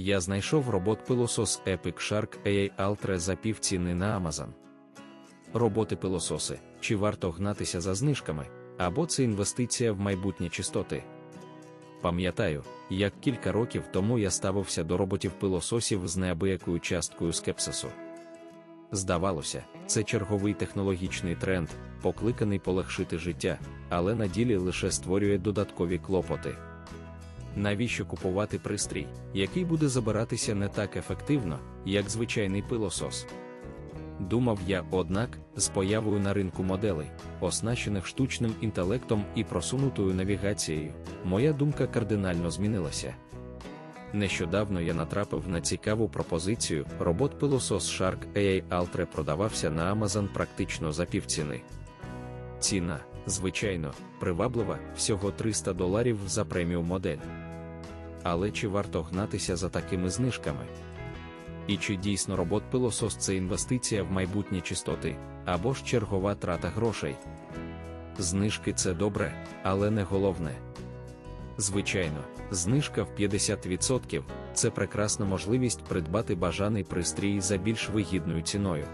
Я знайшов робот-пилосос Epic Shark AI Ultra за півціни на Amazon. Роботи-пилососи, чи варто гнатися за знижками, або це інвестиція в майбутнє чистоти. Пам'ятаю, як кілька років тому я ставився до роботів-пилососів з неабиякою часткою скепсису. Здавалося, це черговий технологічний тренд, покликаний полегшити життя, але на ділі лише створює додаткові клопоти. Навіщо купувати пристрій, який буде забиратися не так ефективно, як звичайний пилосос? Думав я, однак, з появою на ринку моделей, оснащених штучним інтелектом і просунутою навігацією, моя думка кардинально змінилася. Нещодавно я натрапив на цікаву пропозицію. Робот-пилосос Shark AI Ultra продавався на Amazon практично за півціни. Ціна, звичайно, приваблива всього 300 доларів за преміум модель. Але чи варто гнатися за такими знижками? І чи дійсно робот-пилосос це інвестиція в майбутнє чистоти, або ж чергова трата грошей? Знижки це добре, але не головне. Звичайно, знижка в 50% це прекрасна можливість придбати бажаний пристрій за більш вигідною ціною.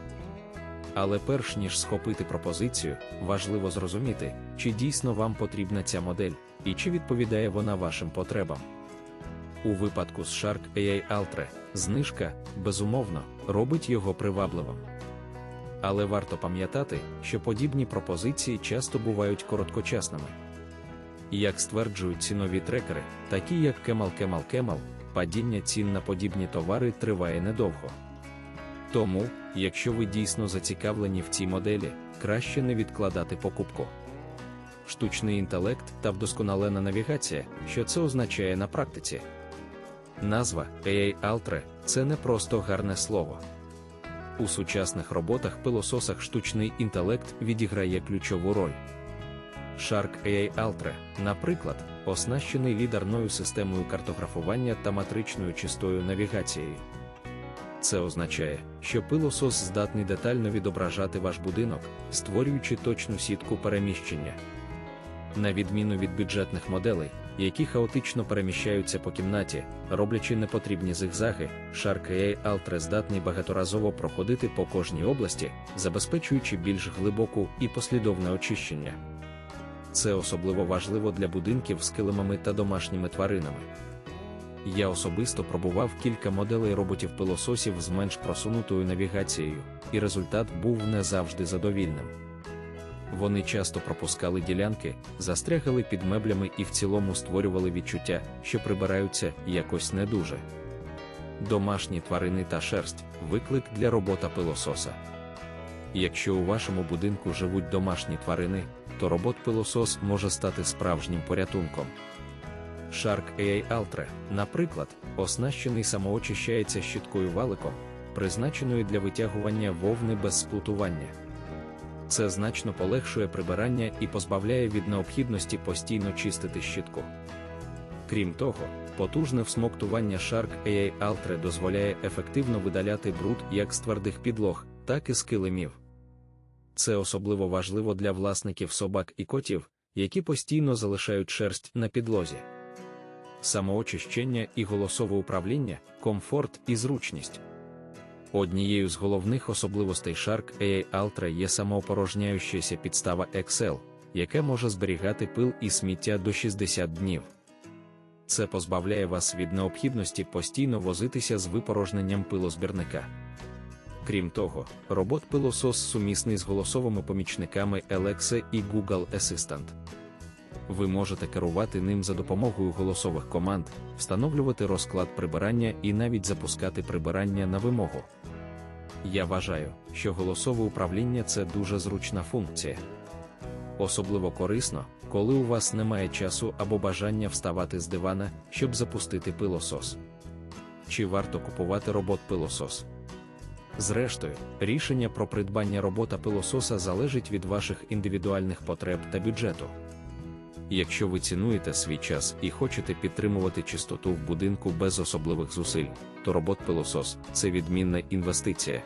Але перш ніж схопити пропозицію, важливо зрозуміти, чи дійсно вам потрібна ця модель, і чи відповідає вона вашим потребам. У випадку з Shark AI Ultra, знижка, безумовно, робить його привабливим. Але варто пам'ятати, що подібні пропозиції часто бувають короткочасними. Як стверджують цінові трекери, такі як Kemal Kemal Kemal, падіння цін на подібні товари триває недовго. Тому, якщо ви дійсно зацікавлені в цій моделі, краще не відкладати покупку. Штучний інтелект та вдосконалена навігація, що це означає на практиці. Назва AI Ultra – це не просто гарне слово. У сучасних роботах-пилососах штучний інтелект відіграє ключову роль. Shark AI Ultra, наприклад, оснащений лідерною системою картографування та матричною чистою навігацією. Це означає, що пилосос здатний детально відображати ваш будинок, створюючи точну сітку переміщення. На відміну від бюджетних моделей, які хаотично переміщаються по кімнаті, роблячи непотрібні зигзаги, Shark AI Ultra здатний багаторазово проходити по кожній області, забезпечуючи більш глибоку і послідовне очищення. Це особливо важливо для будинків з килимами та домашніми тваринами. Я особисто пробував кілька моделей роботів-пилососів з менш просунутою навігацією, і результат був не завжди задовільним. Вони часто пропускали ділянки, застрягали під меблями і в цілому створювали відчуття, що прибираються якось не дуже. Домашні тварини та шерсть виклик для робота пилососа. Якщо у вашому будинку живуть домашні тварини, то робот-пилосос може стати справжнім порятунком. Shark AI Ultra, наприклад, оснащений самоочищається щіткою валиком, призначеною для витягування вовни без сплутування. Це значно полегшує прибирання і позбавляє від необхідності постійно чистити щітку. Крім того, потужне всмоктування Shark AI Ultra дозволяє ефективно видаляти бруд як з твердих підлог, так і з килимів. Це особливо важливо для власників собак і котів, які постійно залишають шерсть на підлозі. Самоочищення і голосове управління, комфорт і зручність. Однією з головних особливостей Shark AI Ultra є самоопорожняючася підстава Excel, яка може зберігати пил і сміття до 60 днів. Це позбавляє вас від необхідності постійно возитися з випорожненням пилозбірника. Крім того, робот-пилосос сумісний з голосовими помічниками Alexa і Google Assistant. Ви можете керувати ним за допомогою голосових команд, встановлювати розклад прибирання і навіть запускати прибирання на вимогу. Я вважаю, що голосове управління це дуже зручна функція. Особливо корисно, коли у вас немає часу або бажання вставати з дивана, щоб запустити пилосос. Чи варто купувати робот-пилосос? Зрештою, рішення про придбання робота пилососа залежить від ваших індивідуальних потреб та бюджету. Якщо ви цінуєте свій час і хочете підтримувати чистоту в будинку без особливих зусиль, то робот-пилосос це відмінна інвестиція.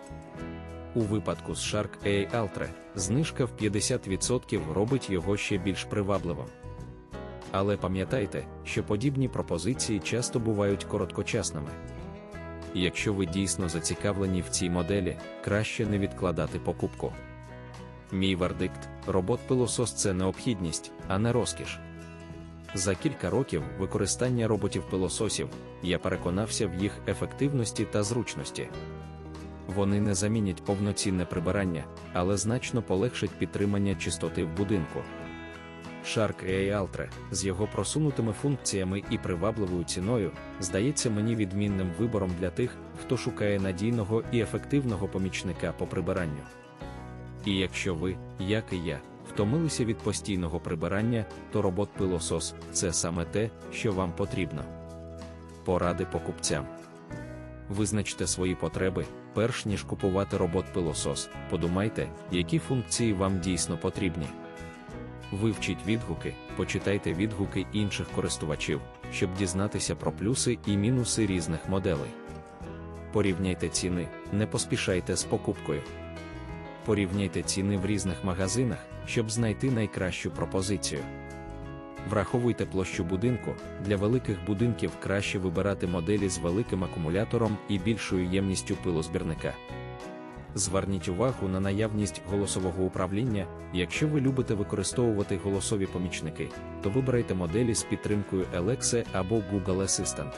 У випадку з Shark AI Ultra знижка в 50% робить його ще більш привабливим. Але пам'ятайте, що подібні пропозиції часто бувають короткочасними. якщо ви дійсно зацікавлені в цій моделі, краще не відкладати покупку. Мій вердикт: робот-пилосос це необхідність, а не розкіш. За кілька років використання роботів-пилососів я переконався в їх ефективності та зручності. Вони не замінять повноцінне прибирання, але значно полегшать підтримання чистоти в будинку. Shark AI Ultra з його просунутими функціями і привабливою ціною здається мені відмінним вибором для тих, хто шукає надійного і ефективного помічника по прибиранню. І якщо ви, як і я, втомилися від постійного прибирання, то робот-пилосос це саме те, що вам потрібно. Поради покупцям. Визначте свої потреби, перш ніж купувати робот-пилосос, подумайте, які функції вам дійсно потрібні. Вивчіть відгуки, почитайте відгуки інших користувачів, щоб дізнатися про плюси і мінуси різних моделей. Порівняйте ціни, не поспішайте з покупкою. Порівняйте ціни в різних магазинах, щоб знайти найкращу пропозицію. Враховуйте площу будинку. Для великих будинків краще вибирати моделі з великим акумулятором і більшою ємністю пилозбірника. Зверніть увагу на наявність голосового управління. Якщо ви любите використовувати голосові помічники, то вибирайте моделі з підтримкою Alexa або Google Assistant.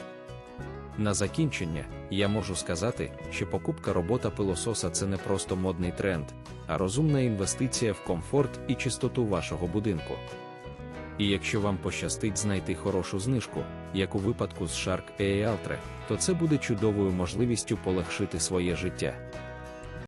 На закінчення, я можу сказати, що покупка робота пилососа це не просто модний тренд, а розумна інвестиція в комфорт і чистоту вашого будинку. І якщо вам пощастить знайти хорошу знижку, як у випадку з Shark AI Altre, то це буде чудовою можливістю полегшити своє життя.